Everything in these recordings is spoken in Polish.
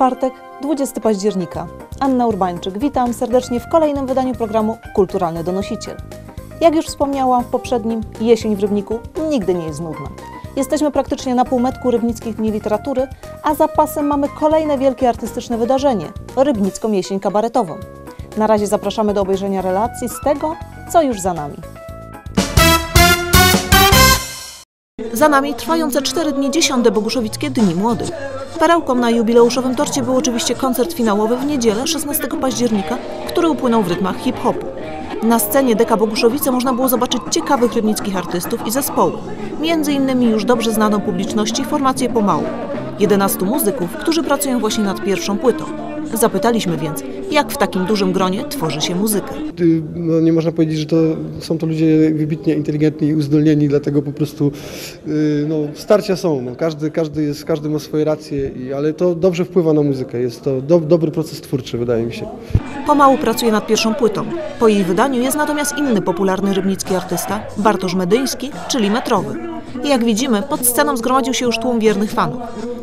Czwartek, 20 października. Anna Urbańczyk, witam serdecznie w kolejnym wydaniu programu Kulturalny Donosiciel. Jak już wspomniałam w poprzednim, jesień w Rybniku nigdy nie jest nudna. Jesteśmy praktycznie na półmetku Rybnickich Dni Literatury, a za pasem mamy kolejne wielkie artystyczne wydarzenie – Rybnicką Jesień Kabaretową. Na razie zapraszamy do obejrzenia relacji z tego, co już za nami. Za nami trwające 4 dni 10 Boguszowickie Dni Młodych. Perełką na jubileuszowym torcie był oczywiście koncert finałowy w niedzielę 16 października, który upłynął w rytmach hip-hopu. Na scenie Deka Boguszowice można było zobaczyć ciekawych rybnickich artystów i zespoły, między innymi już dobrze znaną publiczności formację Pomału. 11 muzyków, którzy pracują właśnie nad pierwszą płytą. Zapytaliśmy więc, jak w takim dużym gronie tworzy się muzykę. No, nie można powiedzieć, że to są to ludzie wybitnie inteligentni i uzdolnieni, dlatego po prostu y, no, starcia są. No, każdy, każdy, jest, każdy ma swoje racje, i, ale to dobrze wpływa na muzykę. Jest to do, dobry proces twórczy, wydaje mi się. Pomału pracuje nad pierwszą płytą. Po jej wydaniu jest natomiast inny popularny rybnicki artysta, Bartosz Medyński, czyli Metrowy. I jak widzimy, pod sceną zgromadził się już tłum wiernych fanów.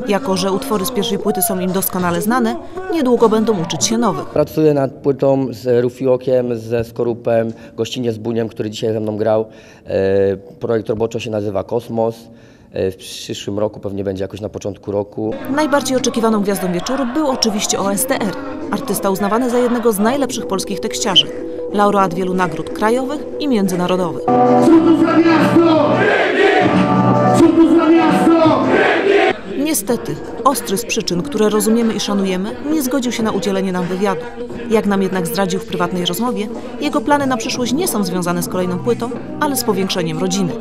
Jako, że utwory z pierwszej płyty są im doskonale znane, niedługo będą uczyć się nowych. Pracuję nad płytą z Rufiokiem, ze Skorupem, gościnie z Buniem, który dzisiaj ze mną grał. E, Projekt roboczo się nazywa Kosmos. E, W przyszłym roku pewnie będzie jakoś na początku roku. Najbardziej oczekiwaną gwiazdą wieczoru był oczywiście OSTR, artysta uznawany za jednego z najlepszych polskich tekściarzy, laureat wielu nagród krajowych i międzynarodowych. Co to za miasto? Niestety, ostry z przyczyn, które rozumiemy i szanujemy, nie zgodził się na udzielenie nam wywiadu. Jak nam jednak zdradził w prywatnej rozmowie, jego plany na przyszłość nie są związane z kolejną płytą, ale z powiększeniem rodziny.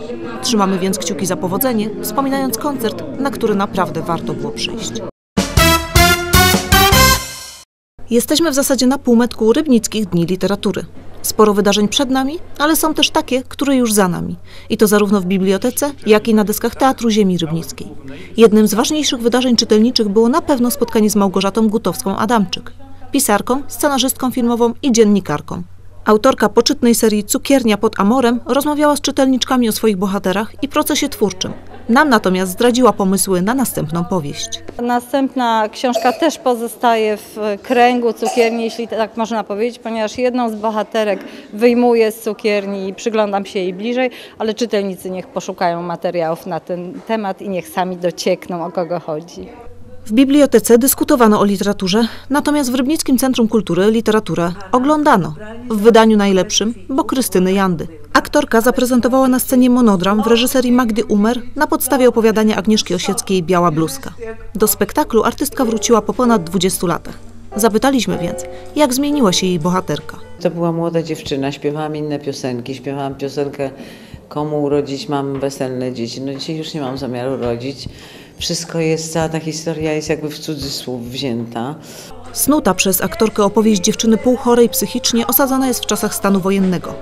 Trzymamy więc kciuki za powodzenie, wspominając koncert, na który naprawdę warto było przyjść. Jesteśmy w zasadzie na półmetku Rybnickich Dni Literatury. Sporo wydarzeń przed nami, ale są też takie, które już za nami. I to zarówno w bibliotece, jak i na deskach Teatru Ziemi Rybnickiej. Jednym z ważniejszych wydarzeń czytelniczych było na pewno spotkanie z Małgorzatą Gutowską-Adamczyk, pisarką, scenarzystką filmową i dziennikarką. Autorka poczytnej serii Cukiernia pod Amorem rozmawiała z czytelniczkami o swoich bohaterach i procesie twórczym. Nam natomiast zdradziła pomysły na następną powieść. Następna książka też pozostaje w kręgu cukierni, jeśli tak można powiedzieć, ponieważ jedną z bohaterek wyjmuję z cukierni i przyglądam się jej bliżej, ale czytelnicy niech poszukają materiałów na ten temat i niech sami dociekną o kogo chodzi. W bibliotece dyskutowano o literaturze, natomiast w Rybnickim Centrum Kultury literaturę oglądano. W wydaniu najlepszym, bo Krystyny Jandy. Aktorka zaprezentowała na scenie monodram w reżyserii Magdy Umer na podstawie opowiadania Agnieszki Osieckiej Biała bluzka. Do spektaklu artystka wróciła po ponad 20 latach. Zapytaliśmy więc, jak zmieniła się jej bohaterka. To była młoda dziewczyna, śpiewałam inne piosenki. Śpiewałam piosenkę Komu urodzić mam weselne dzieci. No dzisiaj już nie mam zamiaru rodzić. Wszystko jest, cała ta historia jest jakby w cudzysłów wzięta. Snuta przez aktorkę opowieść dziewczyny półchorej psychicznie osadzona jest w czasach stanu wojennego.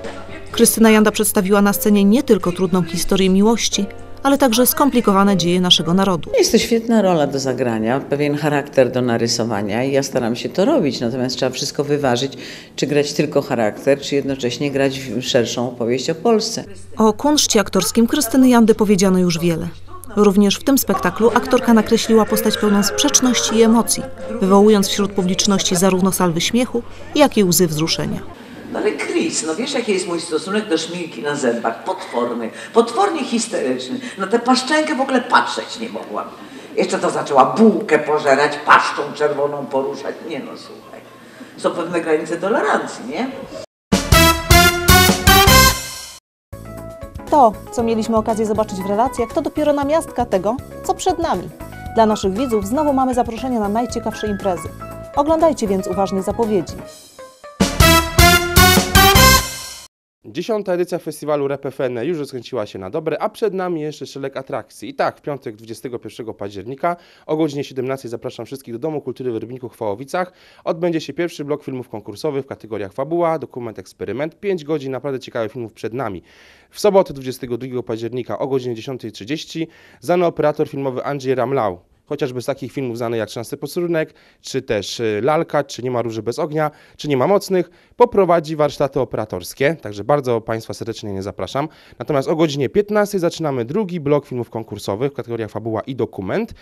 Krystyna Janda przedstawiła na scenie nie tylko trudną historię miłości, ale także skomplikowane dzieje naszego narodu. Jest to świetna rola do zagrania, pewien charakter do narysowania i ja staram się to robić. Natomiast trzeba wszystko wyważyć, czy grać tylko charakter, czy jednocześnie grać w szerszą opowieść o Polsce. O kunszcie aktorskim Krystyny Jandy powiedziano już wiele. Również w tym spektaklu aktorka nakreśliła postać pełną sprzeczności i emocji, wywołując wśród publiczności zarówno salwy śmiechu, jak i łzy wzruszenia. No ale Chris, no wiesz jaki jest mój stosunek do szminki na zębach? Potworny, potwornie histeryczny. Na tę paszczenkę w ogóle patrzeć nie mogłam. Jeszcze to zaczęła bułkę pożerać, paszczą czerwoną poruszać. Nie no, słuchaj. Są pewne granice tolerancji, nie? To, co mieliśmy okazję zobaczyć w relacjach, to dopiero namiastka tego, co przed nami. Dla naszych widzów znowu mamy zaproszenie na najciekawsze imprezy. Oglądajcie więc uważnie zapowiedzi. Dziesiąta edycja festiwalu Rap FN już rozkręciła się na dobre, a przed nami jeszcze szereg atrakcji. I tak, w piątek 21 października o godzinie 17 zapraszam wszystkich do Domu Kultury w Rybniku Chwałowicach. Odbędzie się pierwszy blok filmów konkursowych w kategoriach fabuła, dokument, eksperyment. 5 godzin naprawdę ciekawych filmów przed nami. W sobotę 22 października o godzinie 10.30 znany operator filmowy Andrzej Ramlau chociażby z takich filmów znanych jak 13 posterunek, czy też y, Lalka, czy Nie ma róży bez ognia, czy Nie ma mocnych, poprowadzi warsztaty operatorskie, także bardzo Państwa serdecznie nie zapraszam. Natomiast o godzinie 15 zaczynamy drugi blok filmów konkursowych w kategoriach fabuła i dokument,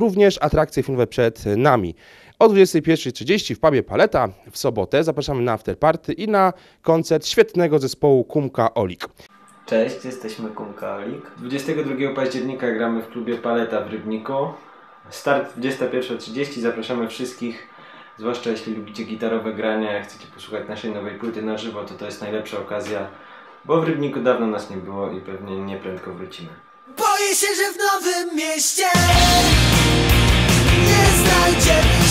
również atrakcje filmowe przed nami. O 21.30 w pubie Paleta w sobotę zapraszamy na afterparty i na koncert świetnego zespołu Kumka Olik. Cześć, jesteśmy Kumkaolik. 22 października gramy w klubie Paleta w Rybniku. Start 21.30, zapraszamy wszystkich, zwłaszcza jeśli lubicie gitarowe granie, jak chcecie posłuchać naszej nowej płyty na żywo, to to jest najlepsza okazja, bo w Rybniku dawno nas nie było i pewnie nieprędko wrócimy. Boję się, że w nowym mieście nie znajdziemy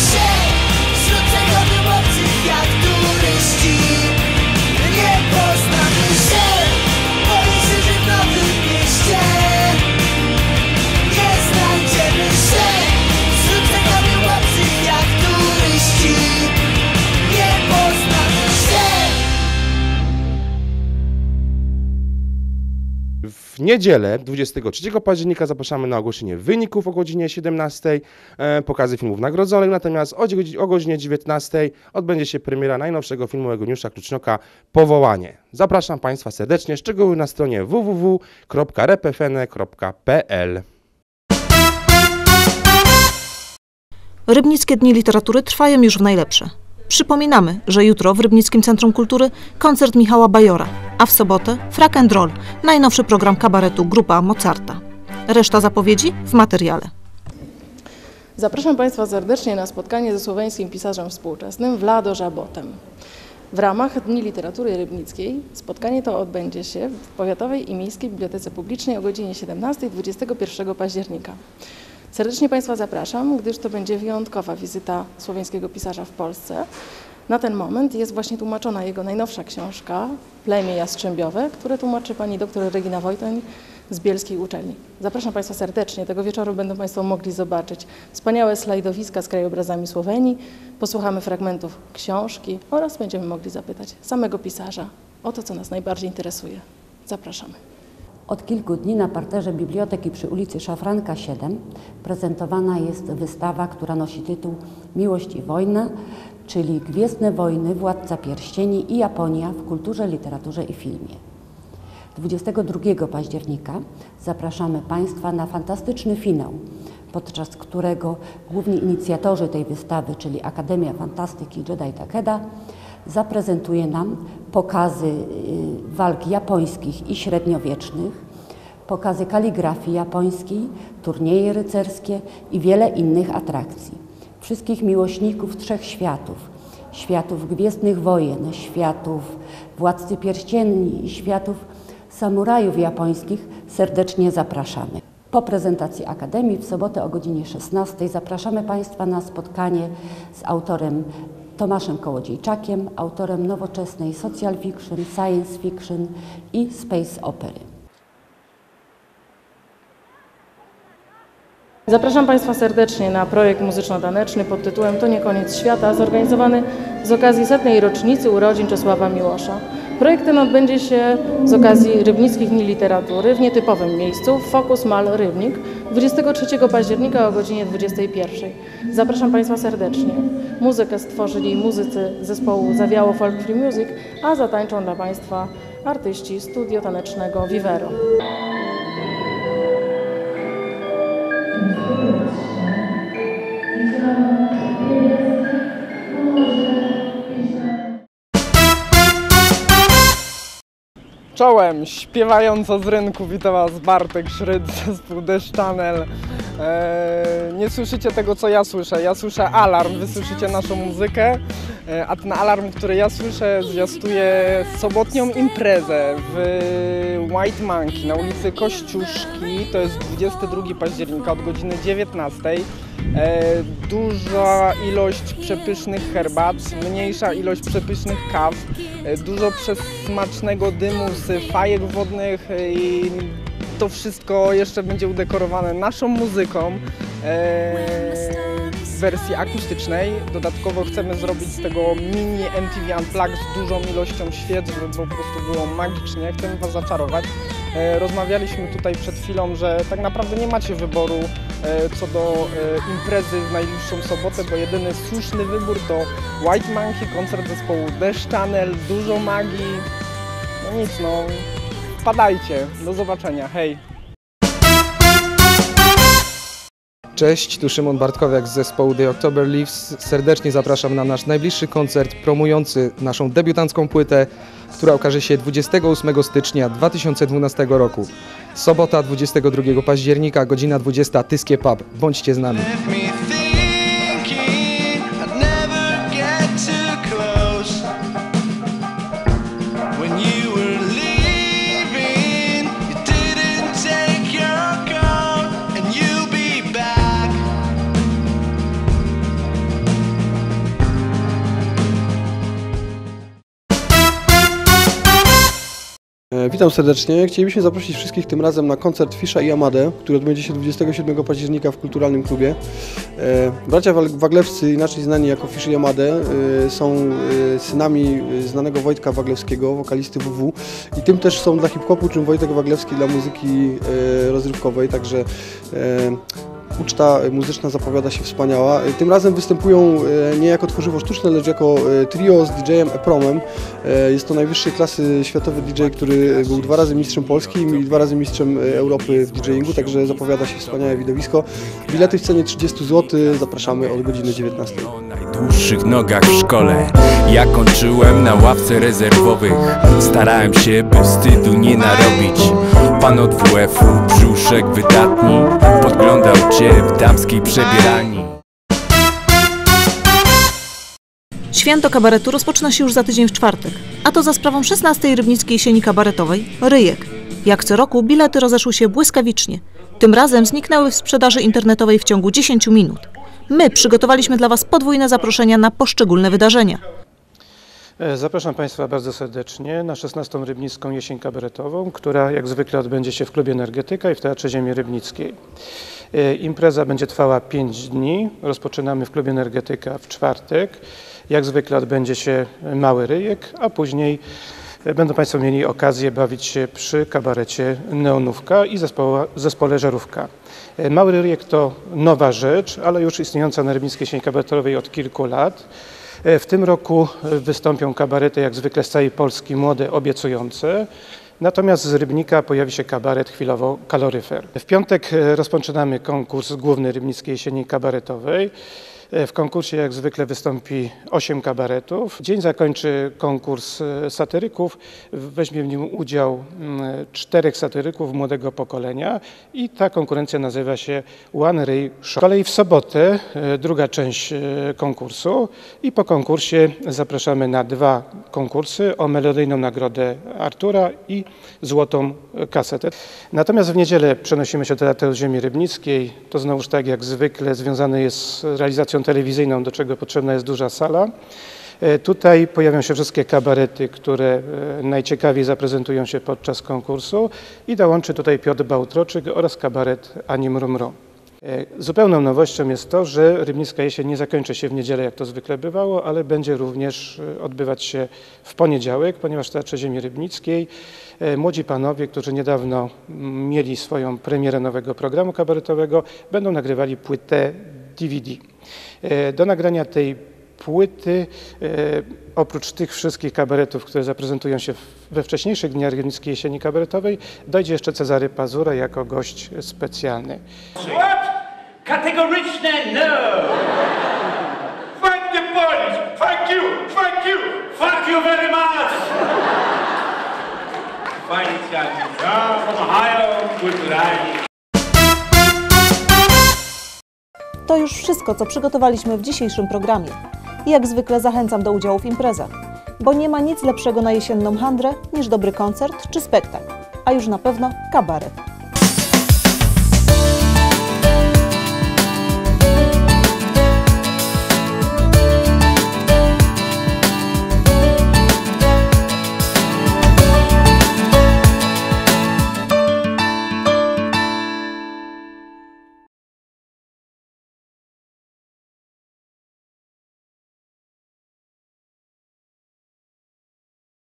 W niedzielę 23 października zapraszamy na ogłoszenie wyników o godzinie 17, e, pokazy filmów nagrodzonych, natomiast o, godzi- o godzinie 19 odbędzie się premiera najnowszego filmu Eugeniusza Klucznioka Powołanie. Zapraszam Państwa serdecznie, szczegóły na stronie www.repfn.pl. Rybnickie Dni Literatury trwają już w najlepsze. Przypominamy, że jutro w Rybnickim Centrum Kultury koncert Michała Bajora, a w sobotę Frak and Roll, najnowszy program kabaretu Grupa Mozarta. Reszta zapowiedzi w materiale. Zapraszam Państwa serdecznie na spotkanie ze słoweńskim pisarzem współczesnym Vlado Żabotem. W ramach Dni Literatury Rybnickiej spotkanie to odbędzie się w Powiatowej i Miejskiej Bibliotece Publicznej o godzinie 17 21 października. Serdecznie Państwa zapraszam, gdyż to będzie wyjątkowa wizyta słoweńskiego pisarza w Polsce. Na ten moment jest właśnie tłumaczona jego najnowsza książka Plemię Jastrzębiowe, które tłumaczy pani dr Regina Wojtoń z Bielskiej Uczelni. Zapraszam Państwa serdecznie. Tego wieczoru będą Państwo mogli zobaczyć wspaniałe slajdowiska z krajobrazami Słowenii, posłuchamy fragmentów książki oraz będziemy mogli zapytać samego pisarza o to, co nas najbardziej interesuje. Zapraszamy. Od kilku dni na parterze biblioteki przy ulicy Szafranka 7 prezentowana jest wystawa, która nosi tytuł Miłość i wojna, czyli Gwiezdne wojny, Władca Pierścieni i Japonia w kulturze, literaturze i filmie. 22 października zapraszamy Państwa na fantastyczny finał, podczas którego główni inicjatorzy tej wystawy, czyli Akademia Fantastyki Jedi Takeda, zaprezentuje nam pokazy y, walk japońskich i średniowiecznych, pokazy kaligrafii japońskiej, turnieje rycerskie i wiele innych atrakcji. Wszystkich miłośników trzech światów, światów Gwiezdnych Wojen, światów Władcy Pierścieni i światów samurajów japońskich serdecznie zapraszamy. Po prezentacji Akademii w sobotę o godzinie 16 zapraszamy Państwa na spotkanie z autorem Tomaszem Kołodziejczakiem, autorem nowoczesnej social fiction, science fiction i space opery. Zapraszam Państwa serdecznie na projekt muzyczno-taneczny pod tytułem To nie koniec świata, zorganizowany z okazji setnej rocznicy urodzin Czesława Miłosza. Projekt ten odbędzie się z okazji Rybnickich Dni Literatury w nietypowym miejscu w Focus Mal Rybnik 23 października o godzinie 21. Zapraszam Państwa serdecznie. Muzykę stworzyli muzycy zespołu Zawiało Folk Free Music, a zatańczą dla Państwa artyści studio tanecznego Vivero. Czołem, śpiewająco z rynku witam Was Bartek Szryd, zespół Deszcz Channel. Eee, nie słyszycie tego, co ja słyszę. Ja słyszę alarm, wy słyszycie naszą muzykę, eee, a ten alarm, który ja słyszę, zwiastuje sobotnią imprezę w White Monkey na ulicy Kościuszki. To jest 22 października od godziny 19. Eee, duża ilość przepysznych herbat, mniejsza ilość przepysznych kaw, e, dużo przesmacznego dymu z fajek wodnych e, i to wszystko jeszcze będzie udekorowane naszą muzyką e, w wersji akustycznej. Dodatkowo chcemy zrobić z tego mini MTV Unplugged z dużą ilością świec, żeby po prostu było magicznie. Chcemy Was zaczarować. E, Rozmawialiśmy tutaj przed chwilą, że tak naprawdę nie macie wyboru e, co do e, imprezy w najbliższą sobotę, bo jedyny słuszny wybór to White Monkey, koncert zespołu Dash Channel, dużo magii. No nic, no wpadajcie. Do zobaczenia. Hej! Cześć, tu Szymon Bartkowiak z zespołu The October Leaves. Serdecznie zapraszam na nasz najbliższy koncert promujący naszą debiutancką płytę, która okaże się 28 stycznia 2012 roku. Sobota 22 października, godzina 20, Tyskie Pub. Bądźcie z nami. Witam serdecznie. Chcielibyśmy zaprosić wszystkich tym razem na koncert Fisza i Amade, który odbędzie się 27 października w Kulturalnym Klubie. E, Bracia Waglewscy, inaczej znani jako Fisz i Amade, są e, synami e, znanego Wojtka Waglewskiego, wokalisty WW i tym też są dla hip-hopu, czym Wojtek Waglewski dla muzyki rozrywkowej, także Uczta muzyczna zapowiada się wspaniała. E, Tym razem występują e, nie jako tworzywo sztuczne, lecz jako e, trio z DJ-em Epromem. Jest to najwyższej klasy światowy DJ, który był dwa razy mistrzem Polski i dwa razy mistrzem Europy w DJingu, także zapowiada się wspaniałe widowisko. Bilety w cenie 30 zł, zapraszamy od godziny 19. dłuższych nogach w szkole Ja kończyłem na ławce rezerwowych Starałem się, by wstydu nie narobić Pan od WF-u, brzuszek wydatni Podglądał cię w damskiej przebieralni Święto kabaretu rozpoczyna się już za tydzień w czwartek, a to za sprawą 16. Rybnickiej Jesieni Kabaretowej Ryjek. Jak co roku bilety rozeszły się błyskawicznie. Tym razem zniknęły w sprzedaży internetowej w ciągu 10 minut. My przygotowaliśmy dla Was podwójne zaproszenia na poszczególne wydarzenia. E, Zapraszam Państwa bardzo serdecznie na 16. Rybnicką Jesień Kabaretową, która jak zwykle odbędzie się w Klubie Energetyka i w Teatrze Ziemi Rybnickiej. E, Impreza będzie trwała 5 dni. Rozpoczynamy w Klubie Energetyka w czwartek. Jak zwykle odbędzie się mały ryjek, a później e, będą Państwo mieli okazję bawić się przy kabarecie Neonówka i zespoła, zespole Żarówka. Mały ryjek to nowa rzecz, ale już istniejąca na Rybnickiej Jesieni Kabaretowej od kilku lat. E, W tym roku e, wystąpią kabarety jak zwykle z całej Polski młode, obiecujące. Natomiast z Rybnika pojawi się kabaret chwilowo kaloryfer. W piątek e, rozpoczynamy konkurs główny Rybnickiej Jesieni Kabaretowej. E, W konkursie jak zwykle wystąpi 8 kabaretów. Dzień zakończy konkurs e, satyryków. Weźmie w nim udział mm, czterech satyryków młodego pokolenia i ta konkurencja nazywa się One Ray Show. Z kolei w sobotę e, druga część konkursu i po konkursie zapraszamy na dwa konkursy o melodyjną nagrodę Artura i złotą kasetę. Natomiast w niedzielę przenosimy się do Teatru Ziemi Rybnickiej. To znowuż tak jak zwykle związane jest z realizacją telewizyjną, do czego potrzebna jest duża sala. E, Tutaj pojawią się wszystkie kabarety, które e, najciekawiej zaprezentują się podczas konkursu i dołączy tutaj Piotr Bałtroczyk oraz kabaret Ani Mrumro. E, Zupełną nowością jest to, że Rybnicka Jesień nie zakończy się w niedzielę, jak to zwykle bywało, ale będzie również odbywać się w poniedziałek, ponieważ w Teatrze Ziemi Rybnickiej młodzi panowie, którzy niedawno mm, mieli swoją premierę nowego programu kabaretowego, będą nagrywali płytę DVD. E, Do nagrania tej płyty, e, oprócz tych wszystkich kabaretów, które zaprezentują się we wcześniejszych dniach Rybnickiej Jesieni Kabaretowej, dojdzie jeszcze Cezary Pazura jako gość specjalny. What? Kategoryczne no! Fuck the police! Fuck you! Fuck you! Fuck you very much! Fajnie, ja from Ohio, kulturalnie. To już wszystko, co przygotowaliśmy w dzisiejszym programie. Jak zwykle zachęcam do udziału w imprezach, bo nie ma nic lepszego na jesienną handrę niż dobry koncert czy spektakl, a już na pewno kabaret.